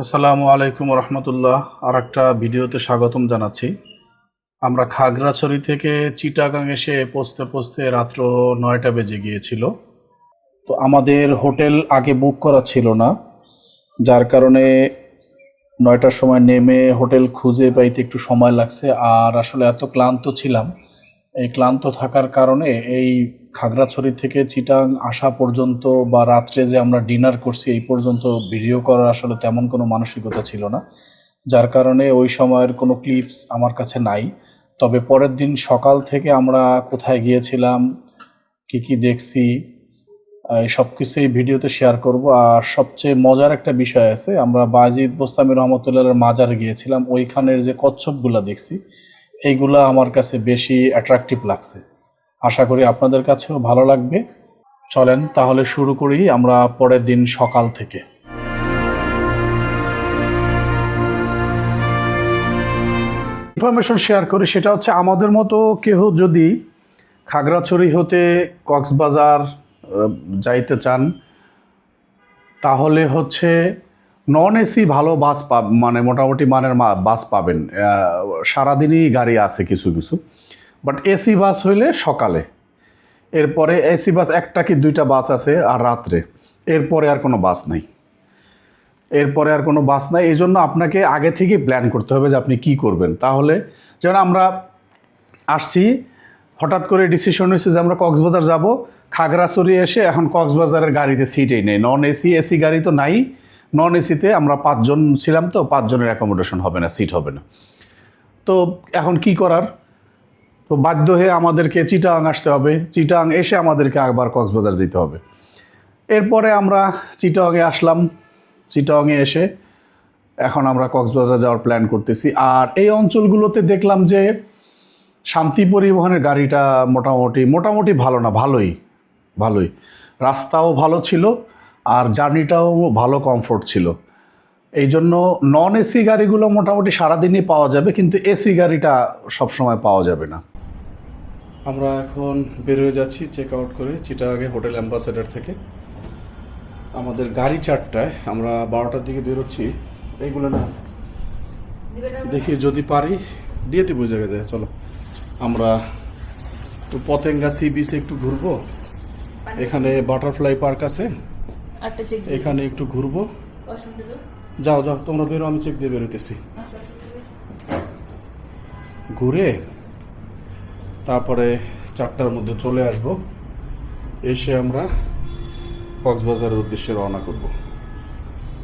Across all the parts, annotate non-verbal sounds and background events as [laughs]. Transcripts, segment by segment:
আসসালামু আলাইকুম রহমতুল্লাহ। আর একটা ভিডিওতে স্বাগতম জানাচ্ছি। আমরা খাগড়াছড়ি থেকে চিটাগাং এসে পৌঁছতে পৌঁছতে রাত্র নয়টা বেজে গিয়েছিল। তো আমাদের হোটেল আগে বুক করা ছিল না, যার কারণে নয়টার সময় নেমে হোটেল খুঁজে পাইতে একটু সময় লাগছে। আর আসলে এত ক্লান্ত ছিলাম, এই ক্লান্ত থাকার কারণে এই খাগড়াছড়ি থেকে চিটাং আসা পর্যন্ত বা রাত্রে যে আমরা ডিনার করছি এই পর্যন্ত ভিডিও করার আসলে তেমন কোনো মানসিকতা ছিল না। যার কারণে ওই সময়ের কোনো ক্লিপস আমার কাছে নাই। তবে পরের দিন সকাল থেকে আমরা কোথায় গিয়েছিলাম, কি কি দেখছি সব কিছু এই ভিডিওতে শেয়ার করব। আর সবচেয়ে মজার একটা বিষয় আছে, আমরা বাজিদ বোস্তামি রহমতুল্লাহ মাজারে গিয়েছিলাম। ওইখানের যে কচ্ছপগুলো দেখছি, এইগুলা আমার কাছে বেশি অ্যাট্রাকটিভ লাগছে। আশা করি আপনাদের কাছেও ভালো লাগবে। চলেন তাহলে শুরু করি আমরা পরের দিন সকাল থেকে। ইনফরমেশন শেয়ার করি, সেটা হচ্ছে আমাদের মতো কেউ যদি খাগড়াছড়ি হতে কক্সবাজার যাইতে চান, তাহলে হচ্ছে নন এসি ভালো বাস পাব মানে মোটামুটি মানের বাস পাবেন। সারাদিনই গাড়ি আছে কিছু কিছু। বাট এসি বাস হইলে সকালে। এরপরে এসি বাস একটা কি দুইটা বাস আছে আর রাত্রে। এরপরে আর কোনো বাস নাই। এরপরে আর কোনো বাস নাই। এই জন্য আপনাকে আগে থেকে প্ল্যান করতে হবে যে আপনি কি করবেন। তাহলে যেমন আমরা আসছি, হঠাৎ করে ডিসিশন হয়েছে যে আমরা কক্সবাজার যাব। খাগড়াছড়ি এসে এখন কক্সবাজারের গাড়িতে সিটেই নেই। নন এসি এসি গাড়ি তো নাই। নন এসিতে আমরা পাঁচজন ছিলাম তো, পাঁচজনের অ্যাকোমোডেশন হবে না সিট হবে না। তো এখন কি করার? তো বাধ্য হয়ে আমাদেরকে চিটাং আসতে হবে। চিটাং এসে আমাদেরকে আবার কক্সবাজার যেতে হবে। এরপরে আমরা চিটাংয়ে আসলাম। চিটাংয়ে এসে এখন আমরা কক্সবাজার যাওয়ার প্ল্যান করতেছি। আর এই অঞ্চলগুলোতে দেখলাম যে শান্তি পরিবহনের গাড়িটা মোটামুটি মোটামুটি ভালো না, ভালোই ভালোই। রাস্তাও ভালো ছিল আর জার্নিটাও ভালো কমফোর্ট ছিল। এই জন্য নন এসি গাড়িগুলো মোটামুটি সারাদিনই পাওয়া যাবে, কিন্তু এসি গাড়িটা সবসময় পাওয়া যাবে না। আমরা এখন বের হয়ে যাচ্ছি চেক আউট করে চিটাগাগে হোটেল অ্যাম্বাসেডার থেকে। আমাদের গাড়ি চারটায় আমরা বারোটার দিকে বেরোচ্ছি। এইগুলো না দেখি যদি পারি দিয়ে দিব ওই জায়গায় যায় চলো। আমরা একটু পতেঙ্গা সি বিচে একটু ঘুরবো। এখানে বাটারফ্লাই পার্ক আছে। এখানে একটু ঘুরবো। যাও যাও তোমরা বেরো আমি চেক দিয়ে বেরোতেছি ঘুরে তারপরে চারটার মধ্যে চলে আসব। এসে আমরা কক্সবাজারের উদ্দেশ্যে রওনা করব।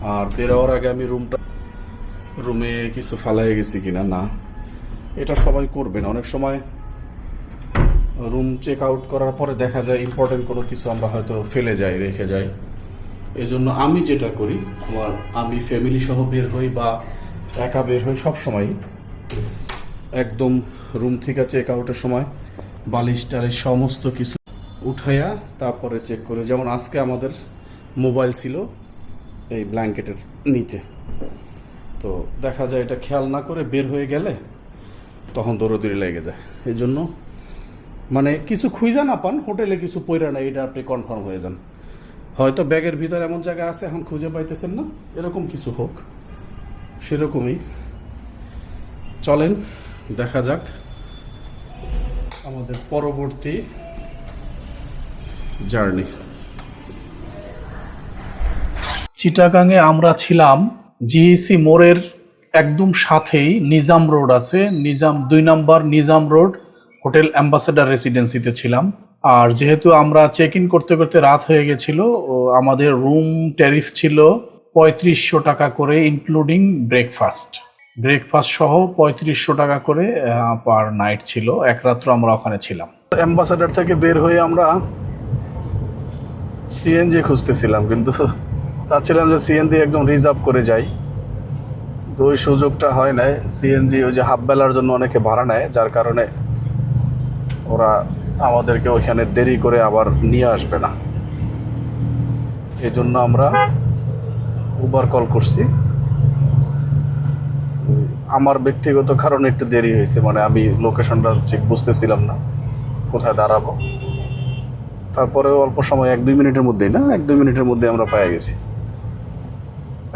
আর বেরোয়ার আগে আমি রুমটা রুমে কিছু ফালাই গেছি কিনা? না। এটা সবাই করবেন অনেক সময় রুম চেক আউট করার পরে দেখা যায় ইম্পর্টেন্ট কোনো কিছু আমরা হয়তো ফেলে যাই, রেখে যাই। এই জন্য আমি যেটা করি, আমার আমি ফ্যামিলি সহ বের হই বা একা বের হই সব সময় একদম রুম থেকে চেক আউটের সময়, বালিশ টালিশ সমস্ত কিছু উঠাইয়া তারপরে চেক করে। যেমন আজকে আমাদের মোবাইল ছিল এই ব্ল্যাঙ্কেটের নিচে। তো দেখা যায় এটা খেয়াল না করে বের হয়ে গেলে তখন দৌড়দৌড়ি লেগে যায়। এই জন্য মানে কিছু খুঁজা না পান, হোটেলে কিছু পইরা না এটা আপনি কনফার্ম হয়ে যান। হয়তো ব্যাগের ভিতর এমন জায়গা আছে, এখন খুঁজে পাইতেছেন না, এরকম কিছু হোক। সেরকমই। চলেন দেখা যাক। আমাদের পরবর্তী জার্নি। চিটাগাংয়ে আমরা ছিলাম। জিইসি মোড়ের একদম সাথেই নিজাম রোড আছে। নিজাম দুই number Nizam road, hotel ambassador রেসিডেন্সিতে ছিলাম। আর যেহেতু আমরা চেক ইন করতে করতে রাত হয়ে গেছিল আমাদের রুম ট্যারিফ ছিল পঁয়ত্রিশশো টাকা করে ইনক্লুডিং ব্রেকফাস্ট ব্রেকফাস্ট সহ পঁয়ত্রিশশো টাকা করে পার নাইট ছিল। এক রাত্র আমরা ওখানে ছিলাম। অ্যাম্বাসেডার থেকে বের হয়ে আমরা সিএনজি খুঁজতেছিলাম, কিন্তু চাচ্ছিলাম যে সিএনজি একদম রিজার্ভ করে যাই। তো ওই সুযোগটা হয় না সিএনজি ওই যে হাফ বেলার জন্য অনেকে ভাড়া নেয়, যার কারণে ওরা আমাদেরকে ওইখানে দেরি করে আবার নিয়ে আসবে না। এই জন্য আমরা উবার কল করছি। আমার ব্যক্তিগত কারণে একটু দেরি হয়েছে মানে আমি লোকেশনটা ঠিক বুঝতেছিলাম না, কোথায় দাঁড়াবো। তারপরে অল্প সময়, এক দুই মিনিটের মধ্যেই না, এক দুই মিনিটের মধ্যে আমরা পেয়ে গেছি।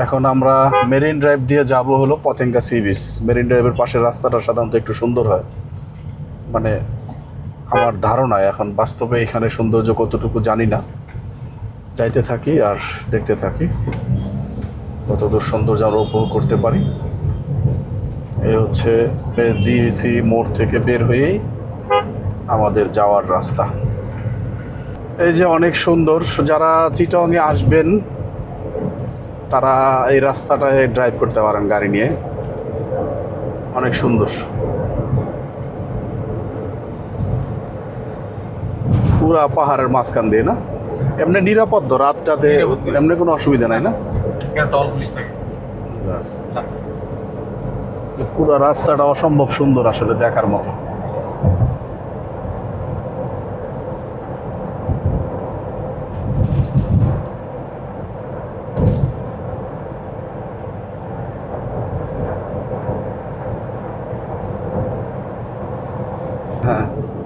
এখন আমরা মেরিন ড্রাইভ দিয়ে যাব হলো পতেঙ্গা সি বিচ মেরিন ড্রাইভের পাশের রাস্তাটা সাধারণত একটু সুন্দর হয়। মানে আমার ধারণা, এখন বাস্তবে এখানে সৌন্দর্য কতটুকু জানি না। যাইতে থাকি আর দেখতে থাকি, কতদূর সৌন্দর্য আমরা উপভোগ করতে পারি। এই হচ্ছে জিইসি মোড় থেকে বের হয়েই আমাদের যাওয়ার রাস্তা। এই যে অনেক সুন্দর যারা চিটংয়ে আসবেন তারা এই রাস্তাটায় ড্রাইভ করতে পারেন গাড়ি নিয়ে। অনেক সুন্দর। পুরা পাহাড়ের মাঝখান দিয়ে না? এমনি নিরাপদ তো, রাতটাতে এমনি কোনো অসুবিধা নাই না? টল পুলিশ থাকে। পুরো রাস্তাটা অসম্ভব সুন্দর আসলে দেখার মতো। হ্যাঁ।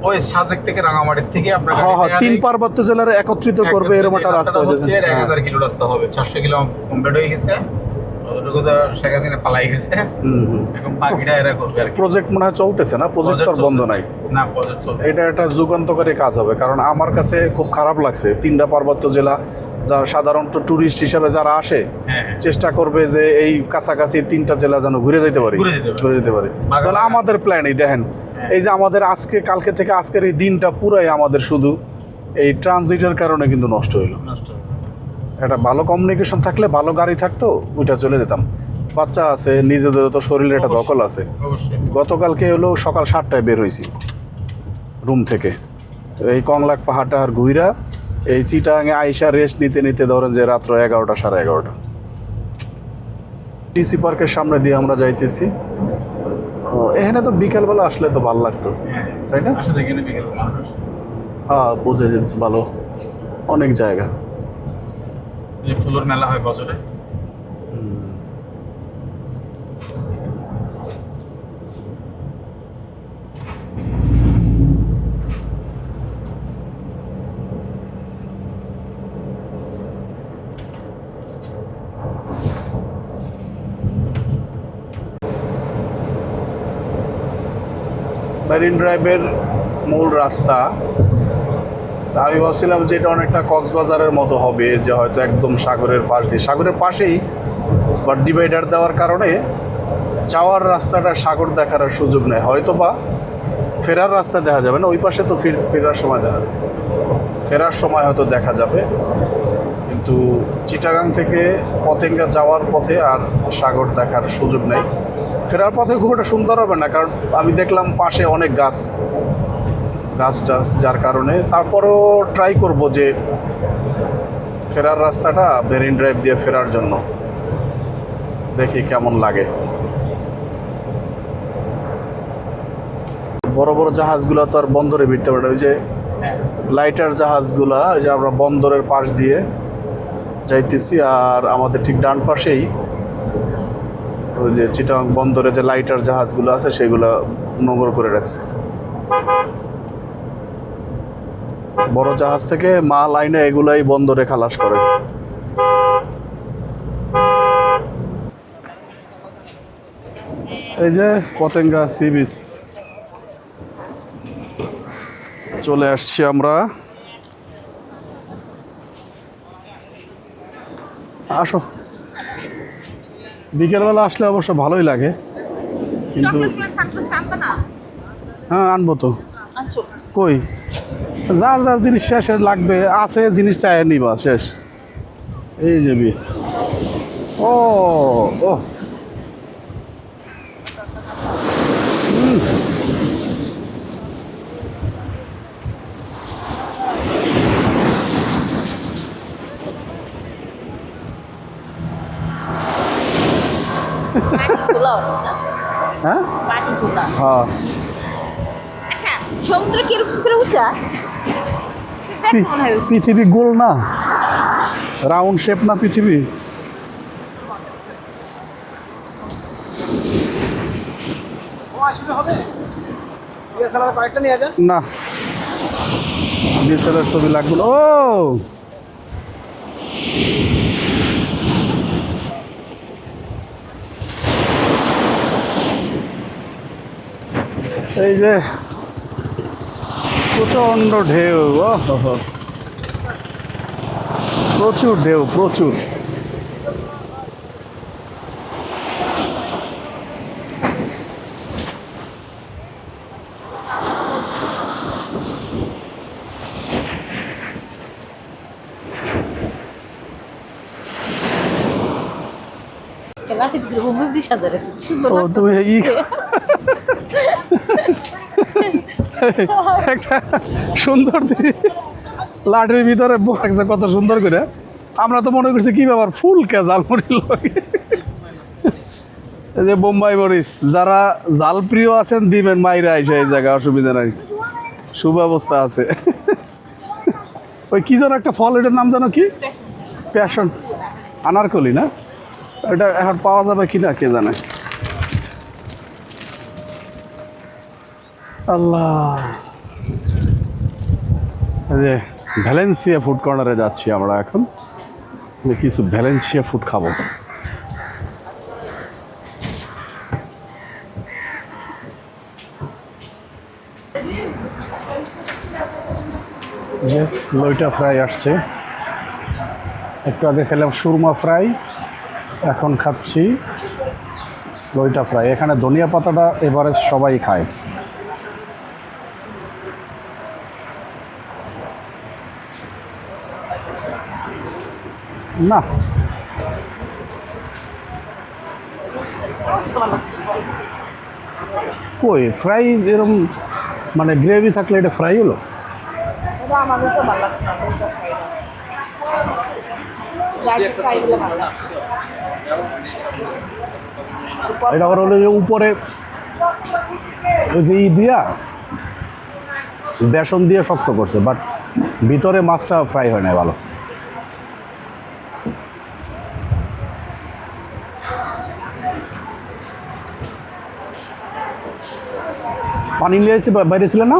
ওই সাজেক থেকে রাঙামাটির থেকে আপনার হ্যাঁ হ্যাঁ তিন পার্বত্য জেলার একত্রিত করবে এরকম একটা রাস্তা হয়েছে এক। হাজার কিলো রাস্তা হবে। চারশো কিলো কমপ্লিট হয়ে গেছে। অতটুকু তো শেখ হাসিনা পালাই গেছে। এখন বাকিটা এরা করবে প্রজেক্ট মনে হয় চলতেছে না? প্রজেক্ট তো বন্ধ নাই। না প্রজেক্ট চলছে এটা একটা যুগান্তকারী কাজ হবে কারণ আমার কাছে খুব খারাপ লাগছে। তিনটা পার্বত্য জেলা যারা সাধারণত ট্যুরিস্ট হিসাবে যারা আসে হ্যাঁ চেষ্টা করবে যে এই কাছাকাছি তিনটা জেলা যেন ঘুরে যেতে পারি। ঘুরে যেতে পারি। তাহলে। আমাদের প্ল্যানই দেখেন হ্যাঁ। এই যে আমাদের আজকে কালকে থেকে আজকের এই দিনটা পুরাই আমাদের শুধু এই ট্রানজিটের কারণে কিন্তু নষ্ট হইল। নষ্ট। একটা ভালো কমিউনিকেশন থাকলে ভালো গাড়ি থাকতো ওইটা চলে যেতাম। বাচ্চা আছে নিজেদের তো শরীরে একটা দখল আছে। গতকালকে হলো সকাল সাতটায় বের হয়েছি রুম থেকে। এই কংলাক পাহাড়টা আর ঘুইরা এই চিটাঙে আইসা রেস্ট নিতে নিতে ধরেন যে রাত্র এগারোটা সাড়ে এগারোটা। টিসি পার্কের সামনে দিয়ে আমরা যাইতেছি। এখানে তো বিকালবেলা আসলে তো ভালো লাগতো তাই না। হ্যাঁ বোঝা যেতেছে ভালো অনেক জায়গা। এই ফুলের মেলা হয় বছরে? মেরিন ড্রাইভের মূল রাস্তা তা আমি ভাবছিলাম যে এটা অনেকটা কক্সবাজারের মতো হবে, যে হয়তো একদম সাগরের পাশ দিয়ে। সাগরের পাশেই বাট ডিভাইডার দেওয়ার কারণে যাওয়ার রাস্তাটা সাগর দেখার সুযোগ নেই। হয়তো বা ফেরার রাস্তা দেখা যাবে না, ওই পাশে তো ফির ফেরার সময় দেখা যাবে ফেরার সময় হয়তো দেখা যাবে। কিন্তু চিটাগাং থেকে পতেঙ্গা যাওয়ার পথে আর সাগর দেখার সুযোগ নেই। ফেরার পথে খুব সুন্দর হবে না, কারণ আমি দেখলাম পাশে অনেক গাছ। গাছ যার কারণে তারপরেও ট্রাই করব যে ফেরার রাস্তাটা বেরিন ড্রাইভ দিয়ে ফেরার জন্য। দেখি কেমন লাগে। বড় বড় জাহাজগুলো তো আর বন্দরে ভিড়তে পারে। ওই যে লাইটার জাহাজগুলা, ওই যে আমরা বন্দরের পাশ দিয়ে যাইতেছি আর আমাদের ঠিক ডান পাশেই ওই যে চিটাং বন্দরে যে লাইটার জাহাজগুলো আছে, সেগুলো নোংর করে রাখছে। বড় জাহাজ থেকে মাল আইনে এগুলাই বন্দরে খালাস করে। এই যে পতেঙ্গা সি বিচ। চলে আসছি আমরা। আসো। বিকেলবেলা আসলে অবশ্য ভালোই লাগে কিন্তু হ্যাঁ আনব তো। কই? যার যার জিনিস শেষ লাগবে আছে জিনিস চাই নিবা শেষ। এই যে বিষ। ও ও। হ্যাঁ? হ্যাঁ। আচ্ছা সমুদ্র কীরকম উঁচা? পৃথিবী গোল না। রাউন্ড শেপ না পৃথিবী? না। ডিএসএলআর ছবি লাগবে ও! এই যে প্রচণ্ড ঢেউ। প্রচুর ঢেউ প্রচুর ও তুমি ই [laughs] একটা সুন্দর লাঠির ভিতরে রাখছে কত সুন্দর করে। আমরা তো মনে করছি কি ব্যাপার ফুল কে জালমুড়ির লগে। এই যে বোম্বাই মরিচ যারা জাল প্রিয় আছেন দিবেন মাইরা এসে এই জায়গায় অসুবিধা নাই। সুব্যবস্থা আছে। ওই কি যেন একটা ফল এটার নাম জানো কি? প্যাশন আনারকলি না? এটা এখন পাওয়া যাবে কি না কে জানে? আল্লাহ। ভ্যালেন্সিয়া ফুড কর্নারে যাচ্ছি আমরা এখন। কিছু ভ্যালেন্সিয়া ফুড খাব। লইটা ফ্রাই আসছে। একটু আগে খেলাম সুরমা ফ্রাই। এখন খাচ্ছি লইটা ফ্রাই। এখানে ধনিয়া পাতাটা এবারে সবাই খায়। না। কই ফ্রাই এরকম মানে গ্রেভি থাকলে এটা ফ্রাই হলো? এটা আবার হলো যে উপরে ওই যে ই দিয়া বেসন দিয়ে শক্ত করছে বাট ভিতরে মাছটা ফ্রাই হয় না ভালো। পানি নিয়ে এসে বাইরে ছিল না?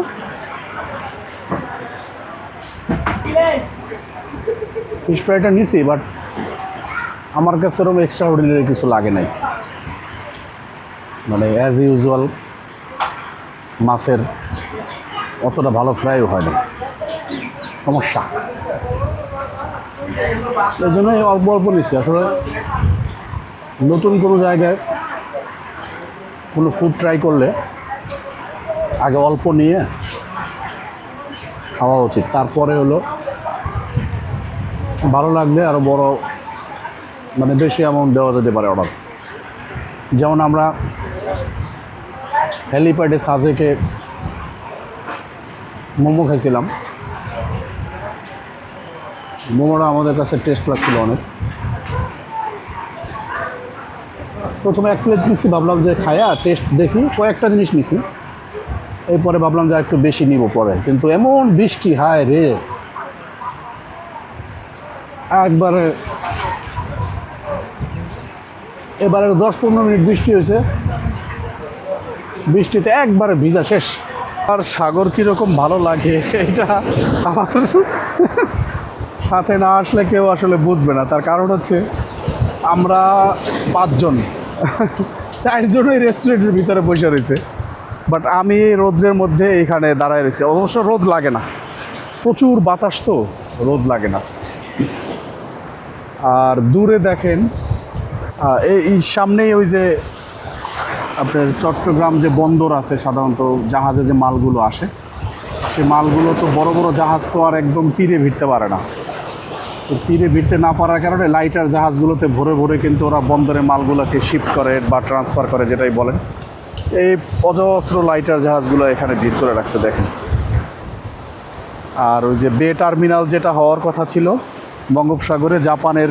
ফিশ ফ্রাইটা নিছি বাট আমার কাছে ওরকম এক্সট্রা অর্ডিনারি কিছু লাগে নাই। মানে অ্যাজ ইউজুয়াল মাছের অতটা ভালো ফ্রাইও হয় না। সমস্যা। এই জন্য অল্প অল্প নিচ্ছি আসলে নতুন কোনো জায়গায় কোনো ফুড ট্রাই করলে আগে অল্প নিয়ে খাওয়া উচিত। তারপরে হলো ভালো লাগলে আরও বড় মানে বেশি অ্যামাউন্ট দেওয়া যেতে পারে অর্ডার যেমন আমরা হেলিপ্যাডে সাজেকে মোমো খেয়েছিলাম মোমোটা আমাদের কাছে টেস্ট লাগছিল অনেক। প্রথমে এক প্লেট নিছি, ভাবলাম যে খায়া টেস্ট দেখি, কয়েকটা জিনিস নিছি। এরপরে ভাবলাম যে একটু বেশি নিব পরে। কিন্তু এমন বৃষ্টি, হায় রে। একবারে এবারে দশ পনেরো মিনিট বৃষ্টি হয়েছে। বৃষ্টিতে একবারে ভিজা শেষ। আর সাগর কীরকম ভালো লাগে, এটা আমার সাথে না আসলে কেউ আসলে বুঝবে না। তার কারণ হচ্ছে আমরা পাঁচজন, চারজনই রেস্টুরেন্টের ভিতরে বসে রয়েছে। বাট আমি রোদ্রের মধ্যে এখানে দাঁড়ায় রয়েছি। অবশ্য রোদ লাগে না। প্রচুর বাতাস তো, রোদ লাগে না। আর দূরে দেখেন এই সামনেই ওই যে আপনার চট্টগ্রাম যে বন্দর আছে, সাধারণত জাহাজে যে মালগুলো আসে, সে মালগুলো তো বড় বড় জাহাজ তো আর একদম তীরে ভিড়তে পারে না। তো তীরে ভিড়তে না পারার কারণে লাইটার জাহাজগুলোতে ভরে ভরে কিন্তু ওরা বন্দরে মালগুলোকে শিফট করে বা ট্রান্সফার করে, যেটাই বলেন। এই অজস্র লাইটার জাহাজগুলো এখানে ভিড় করে রাখছে, দেখেন। আর ওই যে বে টার্মিনাল যেটা হওয়ার কথা ছিল, বঙ্গোপসাগরে জাপানের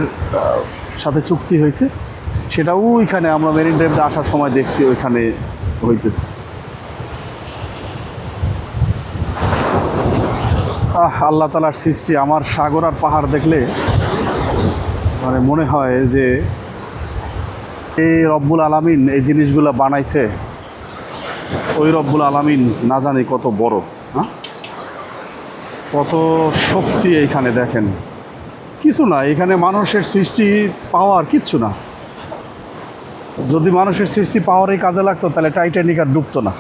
সাথে চুক্তি হয়েছে, সেটা ওইখানে আমরা মেরিন ড্রাইভে আসার সময় দেখছি, ওইখানে হইতেছে। আহ, আল্লাহ তালার সৃষ্টি, আমার সাগর আর পাহাড় দেখলে মানে মনে হয় যে এই রব্বুল আলামিন এই জিনিসগুলো বানাইছে ওই রব্বুল আলামিন না জানি কত বড় হ্যাঁ? কত শক্তি এইখানে দেখেন। কিছু না, এখানে মানুষের সৃষ্টি পাওয়ার কিচ্ছু না। যদি মানুষের সৃষ্টি পাওয়ারই কাজে লাগতো, তাহলে টাইটানিক আর ডুবতো না।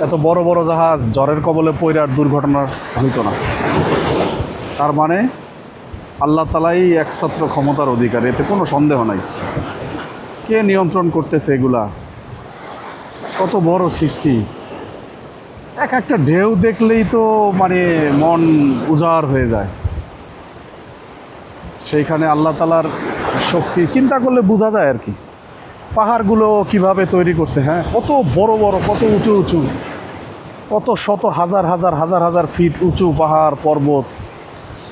এত বড় বড় জাহাজ জ্বরের কবলে পৈরার দুর্ঘটনা হইতো না। তার মানে আল্লাহ তালাই একছত্র ক্ষমতার অধিকার, এতে কোনো সন্দেহ নাই। কে নিয়ন্ত্রণ করতেছে এগুলা? কত বড় সৃষ্টি। এক একটা ঢেউ দেখলেই তো মানে মন উজাড় হয়ে যায়। সেইখানে আল্লাহ তালার শক্তি, চিন্তা করলে বোঝা যায় আর কি। পাহাড়গুলো কীভাবে তৈরি করছে হ্যাঁ? কত বড় বড়, কত উঁচু উঁচু। কত শত হাজার হাজার হাজার হাজার ফিট উঁচু পাহাড়, পর্বত।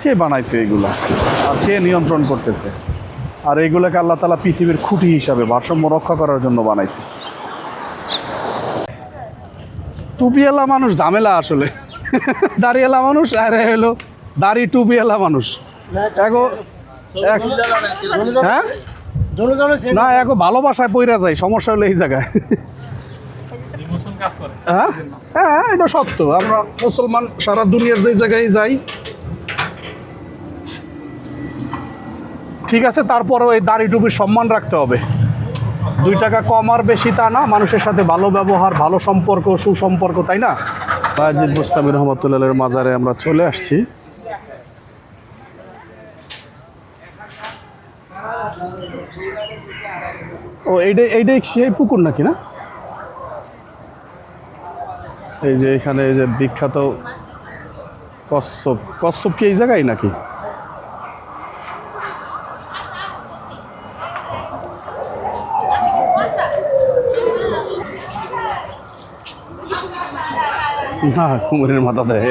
কে বানাইছে এগুলা? আর কে নিয়ন্ত্রণ করতেছে? আর এইগুলোকে আল্লাহ তালা পৃথিবীর খুঁটি হিসাবে, ভারসাম্য রক্ষা করার জন্য বানাইছে। টুপিওয়ালা মানুষ, ঝামেলা আসলে। দাড়িওয়ালা মানুষ, আর হলো দাড়ি টুপিওয়ালা মানুষ। এগো হ্যাঁ? না এখন ভালোবাসায় পইরা যায়, সমস্যা হলো এই জায়গায়। হ্যাঁ? হ্যাঁ এটা সত্য। আমরা মুসলমান সারা দুনিয়ার যে জায়গায় যাই। ঠিক আছে, তারপরেও এই দাড়ি টুপির সম্মান রাখতে হবে। দুই টাকা কম আর বেশি তা না মানুষের সাথে ভালো ব্যবহার ভালো সম্পর্ক সুসম্পর্ক তাই না? বাজিদ মুস্তামি রহমতুল্লাহের মাজারে আমরা চলে আসছি। ও এইটাই এইটাই সেই পুকুর নাকি না? এই যে এখানে এই যে বিখ্যাত কচ্ছপ। কচ্ছপ কি এই জায়গায় নাকি? না কুমিরের মাথা দেয়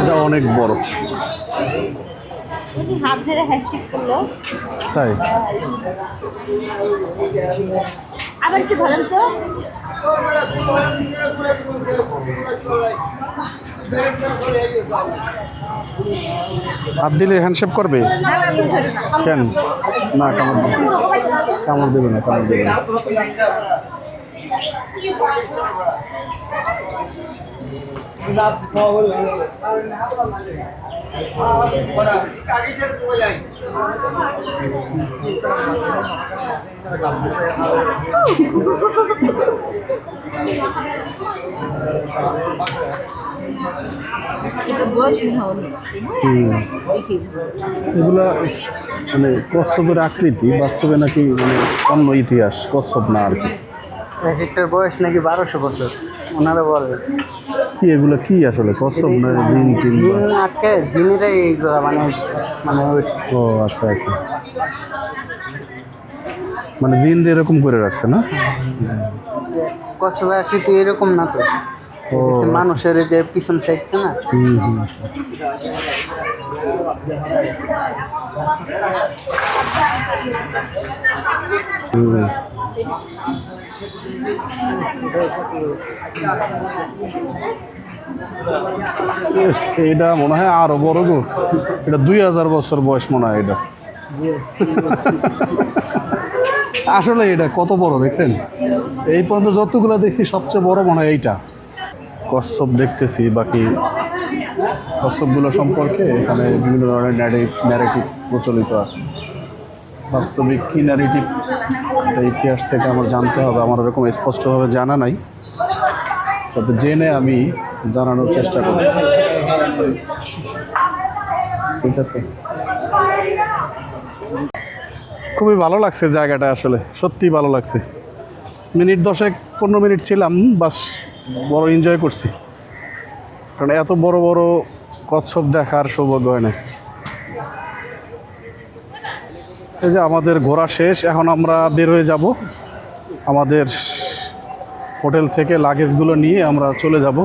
এটা অনেক বড়। হাত ধরে হ্যান্ডশেক করল। তাই? আবার কি ধরেন তো। হাত দিলে হ্যান্ডশেপ করবে? কেন? না কামড় দেবে? কামড় দেবে না কামড় দেবে না? মানে কচ্ছপের আকৃতি, বাস্তবে নাকি মানে অন্য ইতিহাস, কচ্ছপ না আর কি? এক একটার বয়স নাকি বারোশো বছর, ওনারা বলে। কি এগুলো কি আসলে? কচ্ছপ না জিন টিন আটকে জিনেরাই এইগুলো মানে মানে ও আচ্ছা আচ্ছা। মানে জিন এরকম করে রাখছে না? কচ্ছপের আকৃতি এরকম না তো। ও মানুষের যে পিছন সাইডটা না? হুম। এটা মনে হয় আরও বড় গো। এটা দুই হাজার বছর বয়স মনে হয় এটা আসলে এটা কত বড় দেখছেন? এই পর্যন্ত যতগুলো দেখছি, সবচেয়ে বড় মনে হয় এইটা। কচ্ছপ দেখতেছি, বাকি কচ্ছপগুলো সম্পর্কে এখানে বিভিন্ন ধরনের ন্যারেটিভ প্রচলিত আছে। বাস্তবিক কী ন্যারেটিভ ইতিহাস থেকে আমার জানতে হবে। আমার ওরকম স্পষ্টভাবে জানা নাই। তবে জেনে আমি জানানোর চেষ্টা করব। ঠিক আছে? খুবই ভালো লাগছে জায়গাটা আসলে। সত্যি ভালো লাগছে। মিনিট দশেক, পনেরো মিনিট ছিলাম, বাস বড় এনজয় করছি। কারণ এত বড় বড় কচ্ছপ দেখার সৌভাগ্য হয় না এই যে আমাদের ঘোরা শেষ এখন আমরা বের হয়ে যাব। আমাদের হোটেল থেকে লাগেজগুলো নিয়ে আমরা চলে যাব।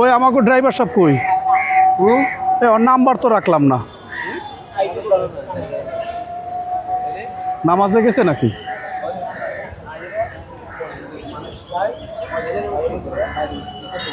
ওই আমাকে ড্রাইভার সব কই? হুম? ওর নাম্বার তো রাখলাম না। নামাজে গেছে নাকি?